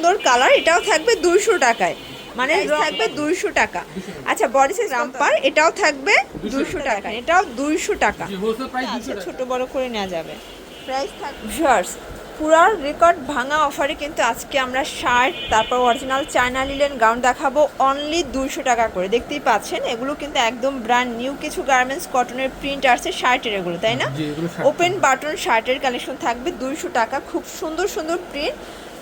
সুন্দর কালার এটাও থাকবে দুইশো টাকায়। মানে থাকবে দুইশো টাকা। আচ্ছা বডি সাইজ রাম্পার এটাও থাকবে দুইশো টাকা। এটাও দুইশো টাকা। আচ্ছা ছোট বড় করে নেওয়া যাবে। প্রাইস থাকবে। ভিউয়ার্স পুরা রেকর্ড ভাঙা অফারে কিন্তু আজকে আমরা শার্ট তারপর অরিজিনাল চায়না লিলেন গাউন দেখাবো অনলি দুইশো টাকা করে। দেখতেই পাচ্ছেন এগুলো কিন্তু একদম ব্র্যান্ড নিউ কিছু গার্মেন্টস কটনের প্রিন্ট আসছে শার্টের এগুলো তাই না? জি এগুলো শার্ট ওপেন বাটন শার্টের কালেকশন থাকবে দুইশো টাকা। খুব সুন্দর সুন্দর প্রিন্ট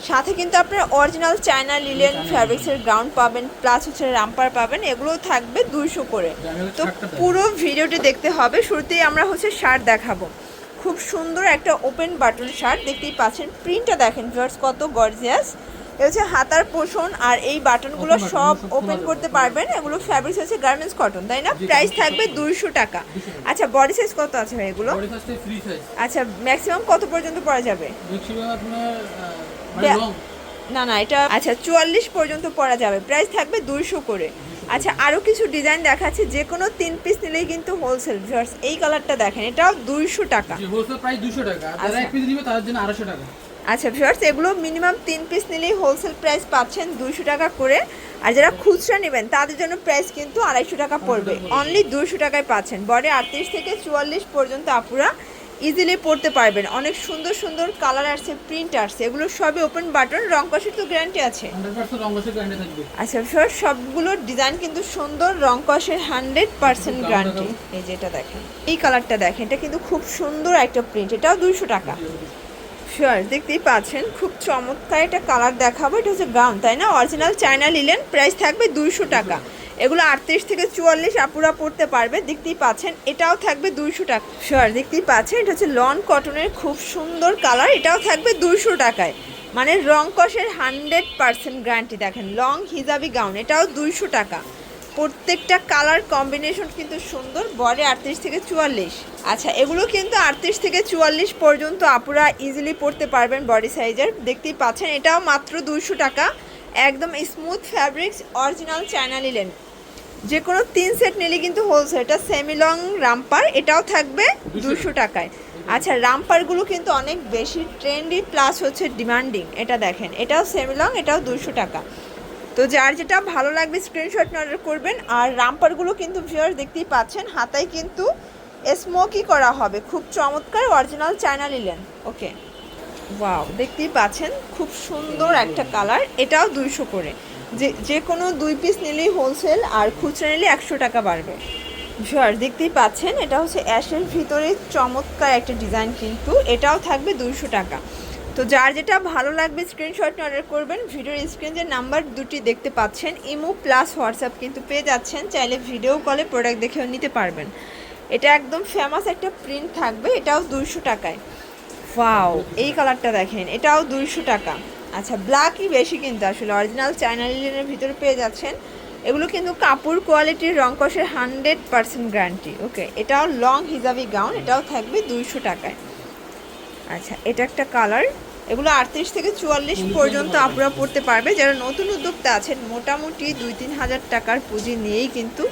সাথে কিন্তু আপনার অরিজিনাল চায়না লিলেন ফ্যাব্রিক্সের গ্রাউন্ড পাবেন প্লাস হচ্ছে রাম্পার পাবেন এগুলো থাকবে দুইশো করে। তো পুরো ভিডিওটি দেখতে হবে শুরুতেই আমরা হচ্ছে শার্ট দেখাবো। খুব সুন্দর একটা ওপেন বাটন শার্ট দেখতেই পাচ্ছেন প্রিন্টটা দেখেন ভিউয়ার্স কত গর্জিয়াস এ হচ্ছে হাতার পোষণ আর এই বাটনগুলো সব ওপেন করতে পারবেন এগুলো ফ্যাব্রিক্স হচ্ছে গার্মেন্টস কটন তাই না? প্রাইস থাকবে দুইশো টাকা। আচ্ছা বডি সাইজ কত আছে এগুলো? আচ্ছা ম্যাক্সিমাম কত পর্যন্ত পরা যাবে? ম্যাক্সিমাম আপনার না না এটা আচ্ছা চুয়াল্লিশ পর্যন্ত পরা যাবে। প্রাইস থাকবে দুইশো করে। আচ্ছা আরও কিছু ডিজাইন দেখাচ্ছে যে কোনো তিন পিস নিলেই কিন্তু হোলসেল ভিউয়ার্স এই কালারটা দেখেন এটাও দুইশো টাকা। হোলসেল প্রাইস 200 টাকা আর যারা আচ্ছা। এক পিস নিবে তাদের জন্য 250 টাকা। আচ্ছা ভিউয়ার্স এগুলো মিনিমাম তিন পিস নিলেই হোলসেল প্রাইস পাচ্ছেন দুইশো টাকা করে। আর যারা খুচরা নেবেন তাদের জন্য প্রাইস কিন্তু আড়াইশো টাকা পড়বে। অনলি দুইশো টাকায় পাচ্ছেন। বডি আটত্রিশ থেকে চুয়াল্লিশ পর্যন্ত আপুরা ইজিলি পড়তে পারবেন। অনেক সুন্দর সুন্দর কালার আসছে প্রিন্ট আসছে। এগুলো সবই ওপেন বাটন রং কষের তো গ্যারান্টি আছে। 100% রং বসে গ্যারান্টি থাকবে। আচ্ছা স্যার সবগুলো ডিজাইন কিন্তু সুন্দর রং কষের হান্ড্রেড পার্সেন্ট গ্যারান্টি এই যে এটা দেখেন এই কালারটা দেখেন এটা কিন্তু খুব সুন্দর একটা প্রিন্ট এটাও দুইশো টাকা। শিওর দেখতেই পাচ্ছেন খুব চমৎকার একটা কালার দেখাবো। এটা হচ্ছে গাউন তাই না? অরিজিনাল চায়না লিলেন প্রাইস থাকবে দুইশো টাকা। এগুলো আটত্রিশ থেকে চুয়াল্লিশ আপুরা পড়তে পারবে, দেখতেই পাচ্ছেন, এটাও থাকবে দুইশো টাকা। শিওর দেখতেই পাচ্ছেন, এটা হচ্ছে লন কটনের খুব সুন্দর কালার, এটাও থাকবে দুইশো টাকায়। মানে রং কষের হান্ড্রেড পার্সেন্ট গ্যারান্টি দেখেন, লং হিজাবি গাউন, এটাও দুইশো টাকা। প্রত্যেকটা কালার কম্বিনেশন কিন্তু সুন্দর, বডি আটত্রিশ থেকে চুয়াল্লিশ। আচ্ছা এগুলো কিন্তু আটত্রিশ থেকে চুয়াল্লিশ পর্যন্ত আপুরা ইজিলি পড়তে পারবেন বডি সাইজের, দেখতেই পাচ্ছেন, এটাও মাত্র দুইশো টাকা। একদম smooth fabrics original China linen যে কোনো তিন সেট নিলে কিন্তু হোলসেল এটা সেমি লং রাম্পার এটাও থাকবে দুশো টাকায়। আচ্ছা রাম্পারগুলো কিন্তু অনেক বেশি ট্রেন্ডি প্লাস হচ্ছে ডিমান্ডিং এটা দেখেন। এটাও সেমি লং এটাও দুশো টাকা। তো যার যেটা ভালো লাগবে স্ক্রিনশট অর্ডার করবেন। আর রাম্পারগুলো কিন্তু ভিউয়ার দেখতেই পাচ্ছেন হাতায় কিন্তু স্মোকি করা হবে। খুব চমৎকার original China linen okay wow দেখতেই পাচ্ছেন, খুব সুন্দর একটা কালার এটাও দুইশো করে। যে যে কোনো দুই পিস নিলেই হোলসেল আর খুচরা নিলে একশো টাকা বাড়বে। ভিউয়ার দেখতেই পাচ্ছেন, এটা হচ্ছে অ্যাশের ভিতরে চমৎকার একটা ডিজাইন কিন্তু, এটাও থাকবে দুইশো টাকা। তো যার যেটা ভালো লাগবে স্ক্রিনশট অর্ডার করবেন। ভিডিওর স্ক্রিন যে নাম্বার দুটি দেখতে পাচ্ছেন ইমো প্লাস হোয়াটসঅ্যাপ কিন্তু পেয়ে যাচ্ছেন, চাইলে ভিডিও কলে প্রোডাক্ট দেখেও নিতে পারবেন। এটা একদম ফেমাস একটা প্রিন্ট থাকবে, এটাও দুইশো টাকায়। ওয়াও এই কালারটা দেখেন এটাও দুইশো টাকা। আচ্ছা ব্ল্যাকই বেশি কিন্তু আসলে অরিজিনাল চায়না লিলেনের ভিতরে পেয়ে যাচ্ছেন। এগুলো কিন্তু কাপড় কোয়ালিটির রং কষের হান্ড্রেড পার্সেন্ট গ্যারান্টি ওকে এটাও লং হিজাবি গাউন এটাও থাকবে দুইশো টাকায়। আচ্ছা এটা একটা কালার এগুলো আটত্রিশ থেকে চুয়াল্লিশ পর্যন্ত আপনারা পড়তে পারবে। যারা নতুন উদ্যোক্তা আছেন মোটামুটি দুই তিন হাজার টাকার পুঁজি নিয়েই কিন্তু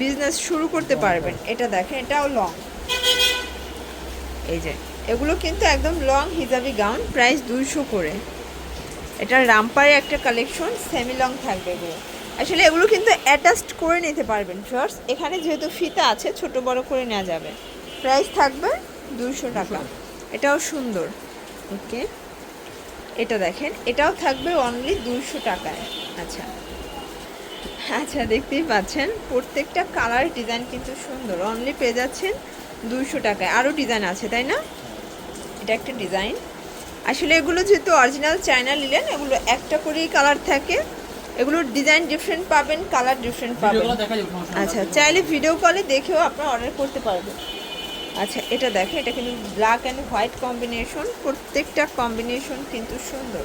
বিজনেস শুরু করতে পারবেন। এটা দেখেন এটাও লং এই যে এগুলো কিন্তু একদম লং হিজাবি গাউন প্রাইস দুইশো করে। এটা রামপারে একটা কালেকশন সেমি লং থাকবে এগুলো। আসলে এগুলো কিন্তু অ্যাটাচড করে নিতে পারবেন ফার্স্ট এখানে যেহেতু ফিতা আছে ছোট বড় করে নেওয়া যাবে। প্রাইস থাকবে দুইশো টাকা। এটাও সুন্দর। ওকে। এটা দেখেন এটাও থাকবে অনলি দুইশো টাকায়। আচ্ছা। আচ্ছা দেখতেই পাচ্ছেন প্রত্যেকটা কালার ডিজাইন কিন্তু সুন্দর। অনলি পেয়ে যাচ্ছেন দুইশো টাকায়। আরও ডিজাইন আছে তাই না? এটা একটা ডিজাইন। আসলে এগুলো যেহেতু অরিজিনাল চায়না নিলেন এগুলো একটা করেই কালার থাকে। এগুলোর ডিজাইন ডিফারেন্ট পাবেন কালার ডিফারেন্ট পাবেন। দেখা। আচ্ছা চাইলে ভিডিও কলে দেখেও আপনারা অর্ডার করতে পারবেন। আচ্ছা এটা দেখেন এটা কিন্তু ব্ল্যাক অ্যান্ড হোয়াইট কম্বিনেশন প্রত্যেকটা কম্বিনেশন কিন্তু সুন্দর।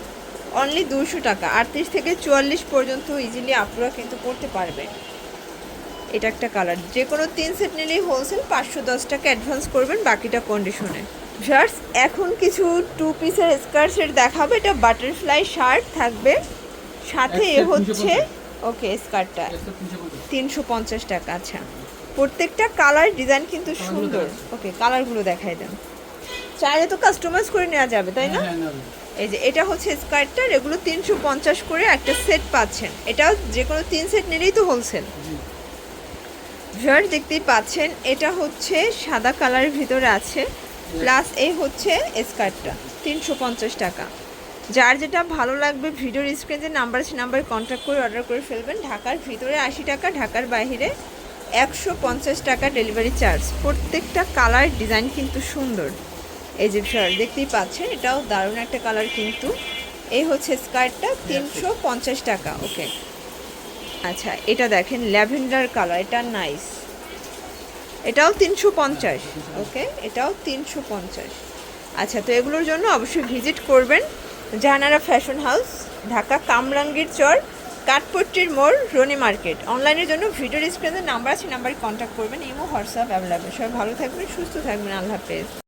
অনলি দুশো টাকা আটত্রিশ থেকে চুয়াল্লিশ পর্যন্ত ইজিলি আপনারা কিন্তু করতে পারবেন। এটা একটা কালার যে কোনো তিন সেট নিলেই হোলসেল পাঁচশো দশ টাকা অ্যাডভান্স করবেন বাকিটা কন্ডিশনে শার্টস এখন কিছু টু পিসের স্কার্ট সেট দেখাবো। এটা বাটারফ্লাই শার্ট থাকবে। সাথে এ হচ্ছে ওকে স্কার্টটা 350 তিনশো পঞ্চাশ। টাকা আচ্ছা। প্রত্যেকটা কালার ডিজাইন কিন্তু সুন্দর। ওকে কালারগুলো দেখাই দেন। চাইলে তো কাস্টমাইজ করে নেওয়া যাবে তাই না? হ্যাঁ, হ্যাঁ। এই যে এটা হচ্ছে স্কার্টটার এগুলো তিনশো পঞ্চাশ করে একটা সেট পাচ্ছেন। এটাও যে কোনো তিন সেট নিলেই তো হোলসেল ভিউয়ার দেখতেই পাচ্ছেন এটা হচ্ছে সাদা কালারের ভিতরে আছে। প্লাস এই হচ্ছে স্কার্টটা তিনশো পঞ্চাশ টাকা। যার যেটা ভালো লাগবে, ভিডিওর স্ক্রিনে নাম্বার আছে নাম্বারে কন্ট্যাক্ট করে অর্ডার করে ফেলবেন। ঢাকার ভিতরে আশি টাকা, ঢাকার বাইরে একশো পঞ্চাশ টাকা ডেলিভারি চার্জ প্রত্যেকটা কালার ডিজাইন কিন্তু সুন্দর। এই যে ভিউয়ার দেখতেই পাচ্ছেন, এটাও দারুণ একটা কালার কিন্তু। এই হচ্ছে স্কার্টটা তিনশো পঞ্চাশ টাকা ওকে আচ্ছা এটা দেখেন, ল্যাভেন্ডার কালার এটা নাইস এটাও তিনশো পঞ্চাশ ওকে এটাও তিনশো পঞ্চাশ। আচ্ছা তো এগুলোর জন্য অবশ্যই ভিজিট করবেন। জাহানারা ফ্যাশন হাউস, ঢাকা কামরাঙ্গীর চর, কাঠপট্টির মোড়, রনি মার্কেট। অনলাইনের জন্য ভিডিও ডিসক্রিপশনে নাম্বার আছে নাম্বারে কন্ট্যাক্ট করবেন। ইমো, হোয়াটসঅ্যাপ অ্যাভেলেবেল সবাই ভালো থাকবেন, সুস্থ থাকবেন। আল্লাহ হাফেজ।